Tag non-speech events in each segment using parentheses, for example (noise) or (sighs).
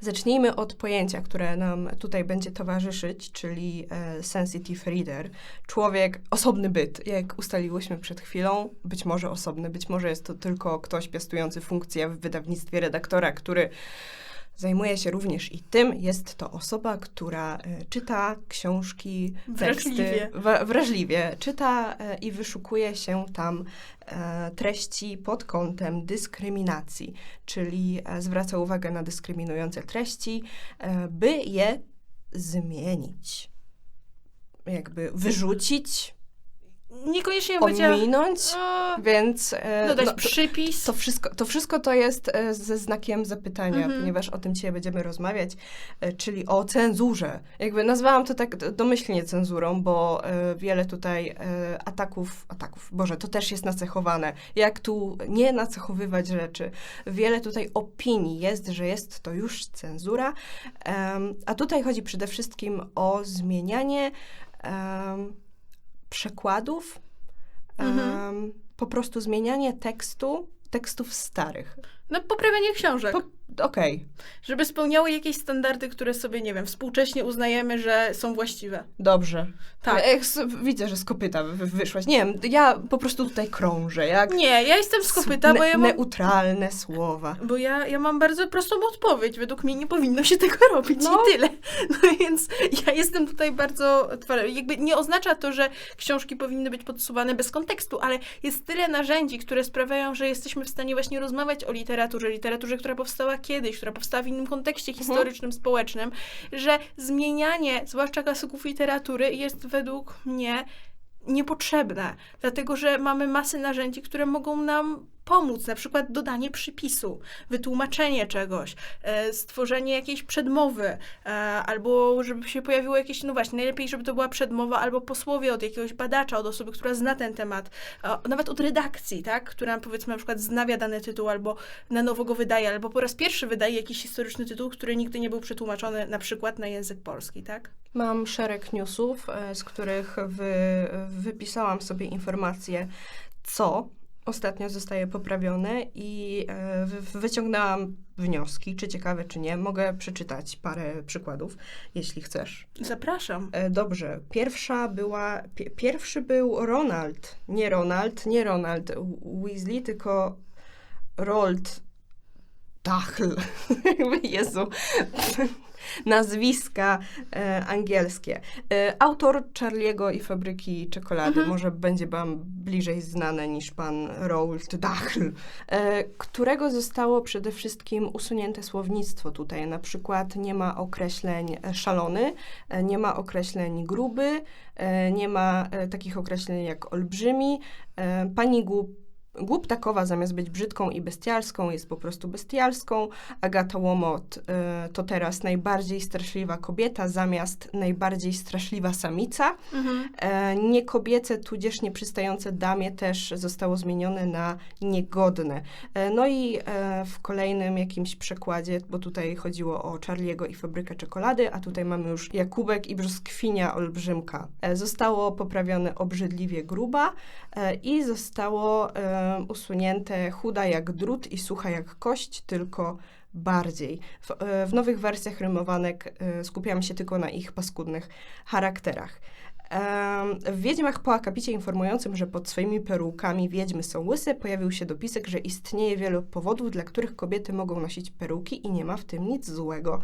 Zacznijmy od pojęcia, które nam tutaj będzie towarzyszyć, czyli e, sensitive reader. Człowiek, osobny byt, jak ustaliłyśmy przed chwilą, być może osobny, być może jest to tylko ktoś piastujący funkcję w wydawnictwie redaktora, który zajmuje się również i tym. Jest to osoba, która e, czyta książki, Wrażliwie. teksty wrażliwie, czyta e, i wyszukuje się tam e, treści pod kątem dyskryminacji, czyli zwraca uwagę na dyskryminujące treści, by je zmienić. Jakby wyrzucić, Niekoniecznie powiedziała... ominąć, O, więc... e, dodać no, to- przypis. to wszystko, to wszystko to jest e, ze znakiem zapytania, Mhm. ponieważ o tym dzisiaj będziemy rozmawiać, e, czyli o cenzurze. Jakby nazwałam to tak domyślnie cenzurą, bo e, wiele tutaj e, ataków, ataków, Boże, to też jest nacechowane. Jak tu nie nacechowywać rzeczy? Wiele tutaj opinii jest, że jest to już cenzura, a tutaj chodzi przede wszystkim o zmienianie przekładów, Mhm. em, po prostu zmienianie tekstu, tekstów starych. No, poprawianie książek. Po- Okej, Żeby spełniały jakieś standardy, które sobie, nie wiem, współcześnie uznajemy, że są właściwe. dobrze. Tak. Jak s- widzę, że z kopyta wy- wyszłaś. Nie wiem, ja po prostu tutaj krążę, jak Nie, ja jestem z kopyta, ne- bo ja mam... neutralne słowa. Bo ja, ja mam bardzo prostą odpowiedź. Według mnie nie powinno się tego (laughs) robić No. i tyle. (laughs) No więc ja jestem tutaj bardzo twarda. Jakby nie oznacza to, że książki powinny być podsuwane bez kontekstu, ale jest tyle narzędzi, które sprawiają, że jesteśmy w stanie właśnie rozmawiać o literaturze, literaturze, która powstała kiedyś, która powstała w innym kontekście historycznym, społecznym, że zmienianie, zwłaszcza klasyków literatury, jest według mnie niepotrzebne, dlatego że mamy masę narzędzi, które mogą nam pomóc, na przykład dodanie przypisu, wytłumaczenie czegoś, e, stworzenie jakiejś przedmowy, e, albo żeby się pojawiło jakieś, no właśnie, najlepiej, żeby to była przedmowa albo posłowie od jakiegoś badacza, od osoby, która zna ten temat, nawet od redakcji, tak, która powiedzmy na przykład znawia dany tytuł, albo na nowo go wydaje, albo po raz pierwszy wydaje jakiś historyczny tytuł, który nigdy nie był przetłumaczony na przykład na język polski, tak? Mam szereg newsów, e, z których wy, wypisałam sobie informacje, co ostatnio zostaje poprawione i e, wy- wyciągnęłam wnioski, czy ciekawe, czy nie. Mogę przeczytać parę przykładów, jeśli chcesz. Zapraszam. E, Dobrze. Pierwsza była, pi- pierwszy był Ronald. Nie Ronald, nie Ronald Weasley, tylko Roald Dachl. (laughs) Jezu. Nazwiska e, angielskie. E, autor Charlie'ego i Fabryki Czekolady. Mhm. Może będzie wam bliżej znane niż pan Roald Dachl, e, którego zostało przede wszystkim usunięte słownictwo tutaj. Na przykład nie ma określeń szalony, e, nie ma określeń gruby, e, nie ma e, takich określeń jak olbrzymi. Pani głup, Głuptakowa zamiast być brzydką i bestialską jest po prostu bestialską. Agata Łomot e, to teraz najbardziej straszliwa kobieta zamiast najbardziej straszliwa samica. Mhm. E, niekobiece, tudzież nieprzystające damie też zostało zmienione na niegodne. E, no i e, w kolejnym jakimś przekładzie, bo tutaj chodziło o Charlie'ego i fabrykę czekolady, a tutaj mamy już Jakubek i brzoskwinia olbrzymka. E, zostało poprawione obrzydliwie gruba e, i zostało e, usunięte chuda jak drut i sucha jak kość, tylko bardziej. W, e, w nowych wersjach rymowanek e, skupiam się tylko na ich paskudnych charakterach. W Wiedźmach po akapicie informującym, że pod swoimi perukami wiedźmy są łyse, pojawił się dopisek, że istnieje wiele powodów, dla których kobiety mogą nosić peruki i nie ma w tym nic złego.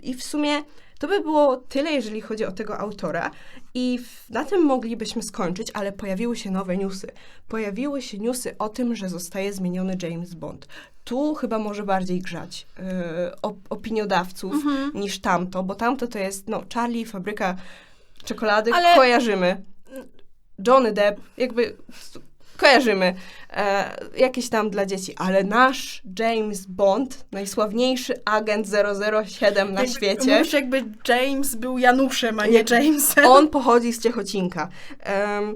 I w sumie to by było tyle, jeżeli chodzi o tego autora i na tym moglibyśmy skończyć, ale pojawiły się nowe newsy. Pojawiły się newsy o tym, że zostaje zmieniony James Bond. Tu chyba może bardziej grzać e, op- opiniodawców Mhm. niż tamto, bo tamto to jest, no, Charlie, fabryka czekolady, Ale- kojarzymy. Johnny Depp, jakby kojarzymy. E, jakieś tam dla dzieci, ale nasz James Bond, najsławniejszy agent 007 na Jakby- świecie, Mówisz, jakby James był Januszem, a nie Jak- Jamesem. on pochodzi z Ciechocinka. Em,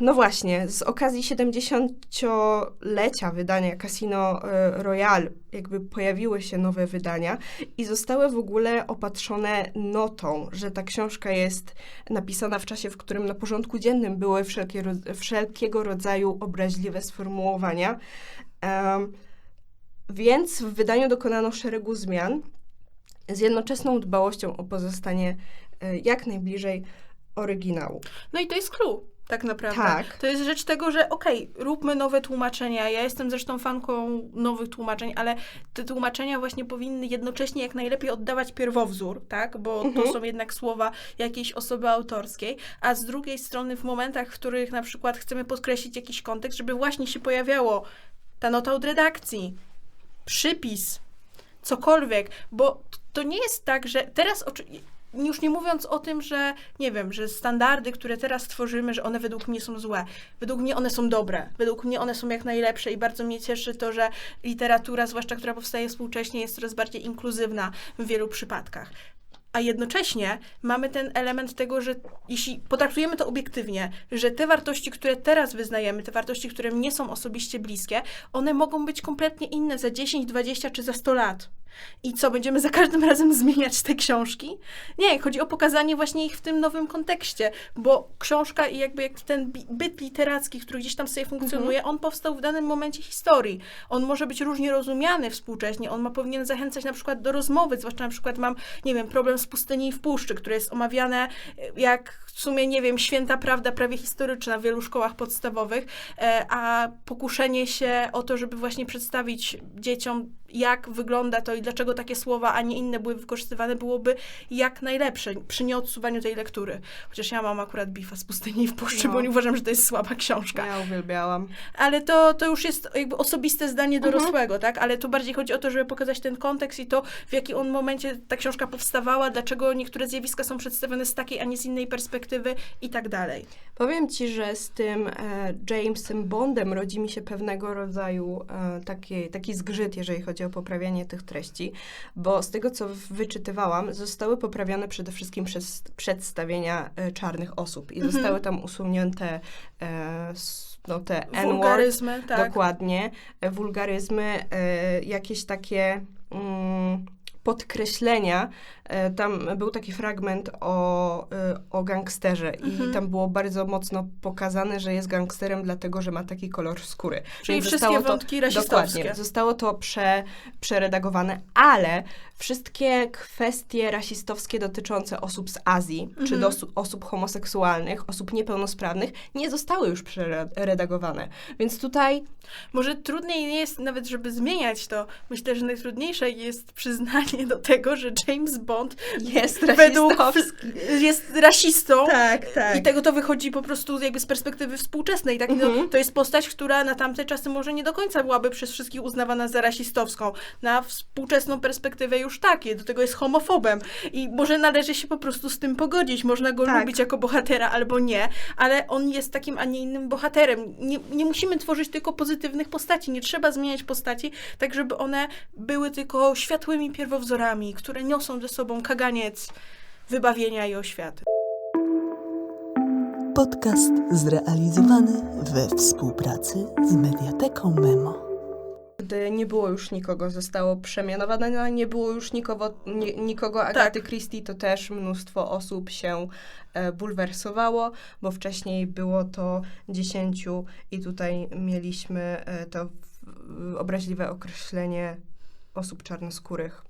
no właśnie, z okazji 70-lecia wydania Casino e, Royale jakby pojawiły się nowe wydania i zostały w ogóle opatrzone notą, że ta książka jest napisana w czasie, w którym na porządku dziennym były wszelkie, wszelkiego rodzaju obraźliwe sformułowania. Em, Więc w wydaniu dokonano szeregu zmian z jednoczesną dbałością o pozostanie e, jak najbliżej oryginału. No i to jest clue. Tak naprawdę. Tak. To jest rzecz tego, że okej, róbmy nowe tłumaczenia. Ja jestem zresztą fanką nowych tłumaczeń, ale te tłumaczenia właśnie powinny jednocześnie jak najlepiej oddawać pierwowzór, tak? Bo Mhm. to są jednak słowa jakiejś osoby autorskiej, a z drugiej strony w momentach, w których na przykład chcemy podkreślić jakiś kontekst, żeby właśnie się pojawiało ta nota od redakcji, przypis, cokolwiek, bo to nie jest tak, że teraz oczy- już nie mówiąc o tym, że nie wiem, że standardy, które teraz tworzymy, że one według mnie są złe. Według mnie one są dobre. Według mnie one są jak najlepsze i bardzo mnie cieszy to, że literatura, zwłaszcza która powstaje współcześnie, jest coraz bardziej inkluzywna w wielu przypadkach. A jednocześnie mamy ten element tego, że jeśli potraktujemy to obiektywnie, że te wartości, które teraz wyznajemy, te wartości, które mnie są osobiście bliskie, one mogą być kompletnie inne za 10, 20 czy za 100 lat. I co, będziemy za każdym razem zmieniać te książki? Nie, chodzi o pokazanie właśnie ich w tym nowym kontekście, bo książka i jakby jak ten byt literacki, który gdzieś tam sobie funkcjonuje, on powstał w danym momencie historii. On może być różnie rozumiany współcześnie, on ma powinien zachęcać na przykład do rozmowy, zwłaszcza na przykład mam, nie wiem, problem z pustyni w puszczy, które jest omawiane e, jak w sumie, nie wiem, święta prawda prawie historyczna w wielu szkołach podstawowych, e, a pokuszenie się o to, żeby właśnie przedstawić dzieciom, jak wygląda to i dlaczego takie słowa, a nie inne były wykorzystywane, byłoby jak najlepsze przy nieodsuwaniu tej lektury. Chociaż ja mam akurat bifa z pustyni w puszczy, No. bo nie uważam, że to jest słaba książka. Ja uwielbiałam. Ale to, to już jest jakby osobiste zdanie Mhm. dorosłego, tak? Ale tu bardziej chodzi o to, żeby pokazać ten kontekst i to, w jaki on momencie ta książka powstawała, dlaczego niektóre zjawiska są przedstawione z takiej, a nie z innej perspektywy i tak dalej. Powiem ci, że z tym e, Jamesem Bondem rodzi mi się pewnego rodzaju e, taki, taki zgrzyt, jeżeli chodzi o poprawianie tych treści, bo z tego, co wyczytywałam, zostały poprawione przede wszystkim przez przedstawienia e, czarnych osób i Mhm. zostały tam usunięte e, no, te N-word, Wulgaryzmy, tak. dokładnie, e, wulgaryzmy, e, jakieś takie mm, podkreślenia. E, Tam był taki fragment o, e, o gangsterze Mhm. i tam było bardzo mocno pokazane, że jest gangsterem dlatego, że ma taki kolor skóry. Czyli Więc wszystkie zostało to- wątki rasistowskie. Dokładnie. Zostało to prze, przeredagowane, ale wszystkie kwestie rasistowskie dotyczące osób z Azji, czy Mhm. dos- osób homoseksualnych, osób niepełnosprawnych, nie zostały już przeredagowane. Więc tutaj Może trudniej nie jest nawet, żeby zmieniać to. Myślę, że najtrudniejsze jest przyznanie do tego, że James Bond jest (laughs) według jest rasistą. Tak, tak. I tego to wychodzi po prostu jakby z perspektywy współczesnej. Tak? Mhm. No, to jest postać, która na tamte czasy może nie do końca byłaby przez wszystkich uznawana za rasistowską. Na współczesną perspektywę już tak, do tego jest homofobem. I może należy się po prostu z tym pogodzić. Można go Tak. lubić jako bohatera albo nie, ale on jest takim, a nie innym bohaterem. Nie, nie musimy tworzyć tylko pozytywnych postaci. Nie trzeba zmieniać postaci, tak żeby one były tylko światłymi pierwowzorami, które niosą ze sobą kaganiec wybawienia i oświaty. Podcast zrealizowany we współpracy z Mediateką Memo. Gdy nie było już nikogo, zostało przemianowane na nie było już nikogo, nie, nikogo Agaty Christie, to też mnóstwo osób się e, bulwersowało, bo wcześniej było to dziesięciu i tutaj mieliśmy e, to w, obraźliwe określenie osób czarnoskórych.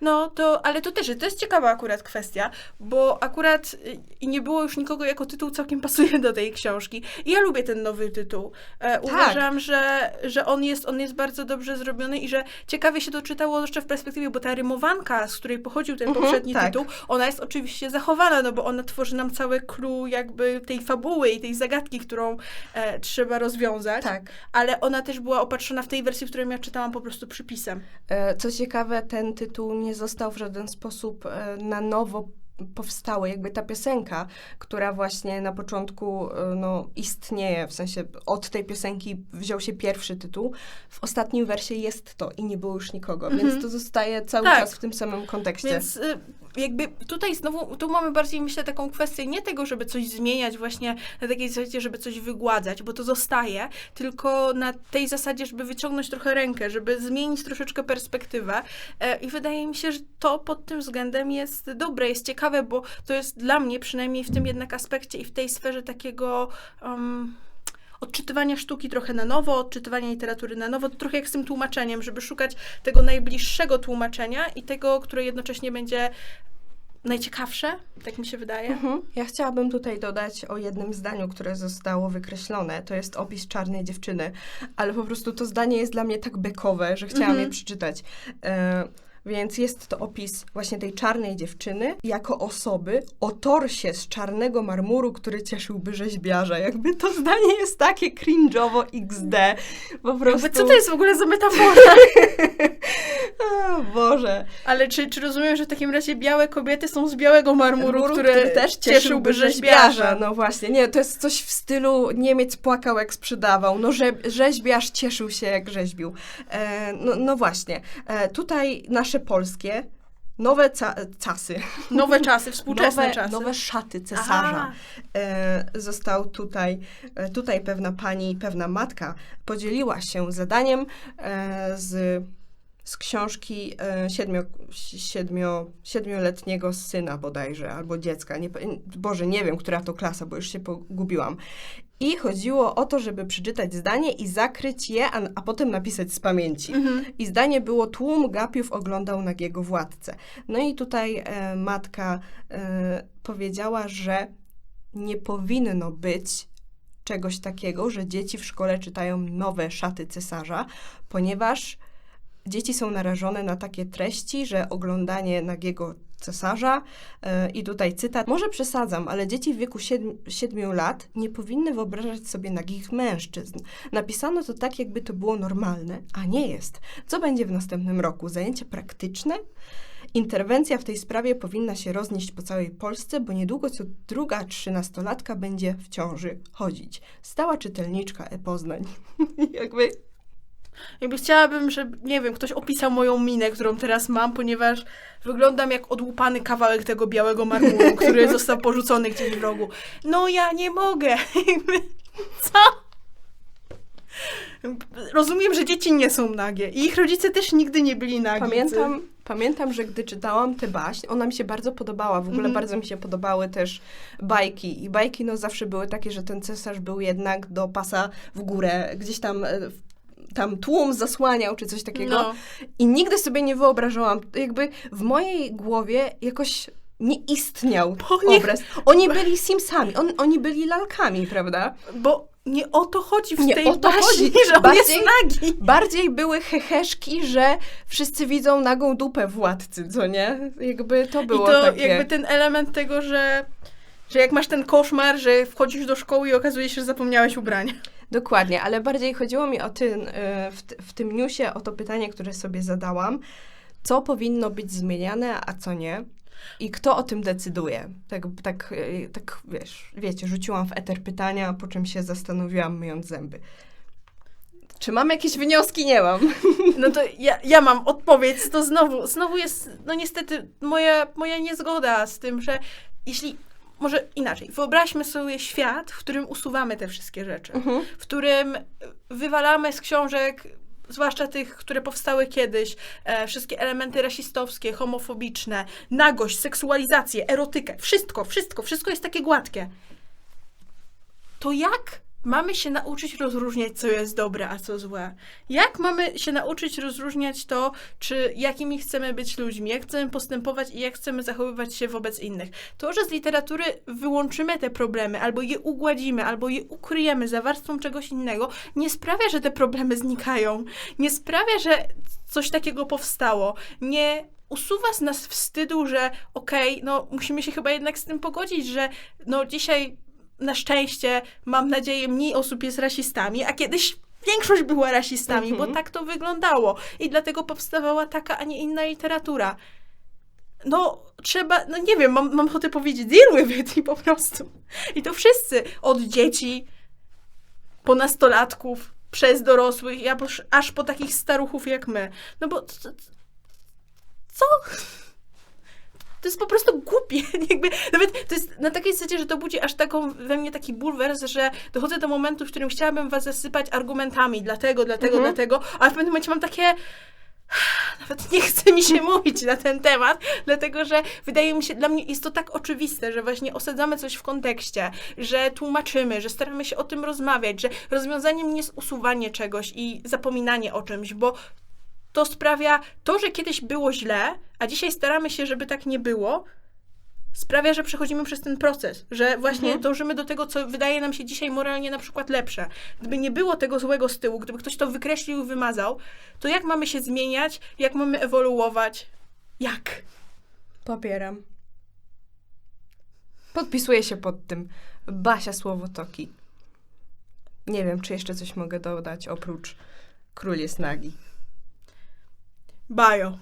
No, to, ale to też, to jest ciekawa akurat kwestia, bo akurat y, i nie było już nikogo jako tytuł całkiem pasuje do tej książki. I ja lubię ten nowy tytuł. E, uważam, że, że on, jest, on jest bardzo dobrze zrobiony i że ciekawie się to czytało jeszcze w perspektywie, bo ta rymowanka, z której pochodził ten Mhm, poprzedni tak. tytuł, ona jest oczywiście zachowana, no bo ona tworzy nam całe clue jakby tej fabuły i tej zagadki, którą e, trzeba rozwiązać. Tak. Ale ona też była opatrzona w tej wersji, w której ja czytałam po prostu przypisem. E, Co ciekawe, ten tytuł nie został w żaden sposób e, na nowo powstały, jakby ta piosenka, która właśnie na początku e, no, istnieje, w sensie od tej piosenki wziął się pierwszy tytuł, w ostatnim wersie jest to i nie było już nikogo, Mhm. więc to zostaje cały Tak. czas w tym samym kontekście. Więc y, jakby tutaj znowu, tu mamy bardziej, myślę, taką kwestię nie tego, żeby coś zmieniać właśnie na takiej zasadzie, żeby coś wygładzać, bo to zostaje, tylko na tej zasadzie, żeby wyciągnąć trochę rękę, żeby zmienić troszeczkę perspektywę e, i wydaje mi się, że to pod tym względem jest dobre, jest ciekawe, bo to jest dla mnie, przynajmniej w tym jednak aspekcie i w tej sferze takiego um, odczytywania sztuki trochę na nowo, odczytywania literatury na nowo, to trochę jak z tym tłumaczeniem, żeby szukać tego najbliższego tłumaczenia i tego, które jednocześnie będzie najciekawsze, tak mi się wydaje. Mhm. Ja chciałabym tutaj dodać o jednym zdaniu, które zostało wykreślone. To jest opis czarnej dziewczyny, ale po prostu to zdanie jest dla mnie tak bekowe, że chciałam Mhm. je przeczytać. E, więc jest to opis właśnie tej czarnej dziewczyny jako osoby o torsie z czarnego marmuru, który cieszyłby rzeźbiarza. Jakby to zdanie jest takie cringe'owo XD. Po prostu... Jakby, co to jest w ogóle za metafora? (laughs) O (laughs) Boże. Ale czy, czy rozumiem, że w takim razie białe kobiety są z białego marmuru, Muru, który, też cieszyłby rzeźbiarza? No właśnie, nie, to jest coś w stylu Niemiec płakał jak sprzedawał, no że, rzeźbiarz cieszył się jak rzeźbił. E, no, no właśnie, e, tutaj nasze polskie nowe ca casy, (laughs) Nowe czasy, współczesne nowe, czasy. nowe szaty cesarza. E, został tutaj, e, tutaj pewna pani, pewna matka podzieliła się zadaniem e, z, z książki siedmio, siedmio, siedmioletniego syna bodajże, albo dziecka. Nie, Boże, nie wiem, która to klasa, bo już się pogubiłam. I chodziło o to, żeby przeczytać zdanie i zakryć je, a, a potem napisać z pamięci. Mhm. I zdanie było tłum gapiów oglądał nagiego władcę. No i tutaj e, matka e, powiedziała, że nie powinno być czegoś takiego, że dzieci w szkole czytają nowe szaty cesarza, ponieważ dzieci są narażone na takie treści, że oglądanie nagiego cesarza e, i tutaj cytat, może przesadzam, ale dzieci w wieku 7, 7 lat nie powinny wyobrażać sobie nagich mężczyzn. Napisano to tak, jakby to było normalne, a nie jest. Co będzie w następnym roku? Zajęcie praktyczne? Interwencja w tej sprawie powinna się roznieść po całej Polsce, bo niedługo co druga trzynastolatka będzie w ciąży chodzić. Stała czytelniczka e-Poznań. (laughs) Jakby Jakby chciałabym, żeby, nie wiem, ktoś opisał moją minę, którą teraz mam, ponieważ wyglądam jak odłupany kawałek tego białego marmuru, (laughs) który został porzucony gdzieś w rogu. No ja nie mogę. (laughs) Co? Rozumiem, że dzieci nie są nagie i ich rodzice też nigdy nie byli nagi. Pamiętam, pamiętam, że gdy czytałam tę baśń, ona mi się bardzo podobała. W ogóle Mhm. bardzo mi się podobały też bajki. I bajki no zawsze były takie, że ten cesarz był jednak do pasa w górę. Gdzieś tam, e, tam tłum zasłaniał, czy coś takiego. No. I nigdy sobie nie wyobrażałam, jakby w mojej głowie jakoś nie istniał nie- obraz. Oni byli Simsami, on, oni byli lalkami, prawda? Bo nie o to chodzi w Nie tej o to baśni, chodzi. że on Bardziej- jest nagi. Bardziej były heheszki, że wszyscy widzą nagą dupę władcy, co nie? Jakby to było I to takie... jakby ten element tego, że, że jak masz ten koszmar, że wchodzisz do szkoły i okazuje się, że zapomniałeś ubrania. Dokładnie, ale bardziej chodziło mi o tym, w, w tym newsie o to pytanie, które sobie zadałam, co powinno być zmieniane, a co nie. I kto o tym decyduje? Tak, tak, y, tak wiesz, wiecie, rzuciłam w eter pytania, po czym się zastanowiłam, myjąc zęby. Czy mam jakieś wnioski? Nie mam. (laughs) No to ja, ja mam odpowiedź, to znowu, znowu jest, no niestety, moja, moja niezgoda z tym, że jeśli, może inaczej, wyobraźmy sobie świat, w którym usuwamy te wszystkie rzeczy, w którym wywalamy z książek, zwłaszcza tych, które powstały kiedyś, e, wszystkie elementy rasistowskie, homofobiczne, nagość, seksualizację, erotykę, wszystko, wszystko, wszystko jest takie gładkie. To jak mamy się nauczyć rozróżniać, co jest dobre, a co złe? Jak mamy się nauczyć rozróżniać to, czy jakimi chcemy być ludźmi, jak chcemy postępować i jak chcemy zachowywać się wobec innych? To, że z literatury wyłączymy te problemy, albo je ugładzimy, albo je ukryjemy za warstwą czegoś innego, nie sprawia, że te problemy znikają. Nie sprawia, że coś takiego powstało. Nie usuwa z nas wstydu, że okej, no musimy się chyba jednak z tym pogodzić, że no dzisiaj na szczęście, mam nadzieję, mniej osób jest rasistami, a kiedyś większość była rasistami, Mhm. bo tak to wyglądało. I dlatego powstawała taka, a nie inna literatura. No, trzeba, no nie wiem, mam, mam ochotę powiedzieć, deal with it i po prostu. I to wszyscy, od dzieci, po nastolatków, przez dorosłych, aż po takich staruchów jak my. No bo co? To jest po prostu głupie. (laughs) Jakby, nawet to jest na takiej zasadzie, że to budzi aż taką we mnie taki bulwers, że dochodzę do momentu, w którym chciałabym was zasypać argumentami, dlatego, dlatego, Mhm. dlatego, ale w pewnym momencie mam takie (sighs) nawet nie chce mi się mówić na ten temat, dlatego że wydaje mi się, dla mnie jest to tak oczywiste, że właśnie osadzamy coś w kontekście, że tłumaczymy, że staramy się o tym rozmawiać, że rozwiązaniem nie jest usuwanie czegoś i zapominanie o czymś, bo to sprawia, to, że kiedyś było źle, a dzisiaj staramy się, żeby tak nie było, sprawia, że przechodzimy przez ten proces, że właśnie Mhm. dążymy do tego, co wydaje nam się dzisiaj moralnie na przykład lepsze. Gdyby nie było tego złego z tyłu, gdyby ktoś to wykreślił i wymazał, to jak mamy się zmieniać, jak mamy ewoluować? Jak? Popieram. Podpisuję się pod tym. Basia Słowotoki. Nie wiem, czy jeszcze coś mogę dodać oprócz Król jest nagi. Bio.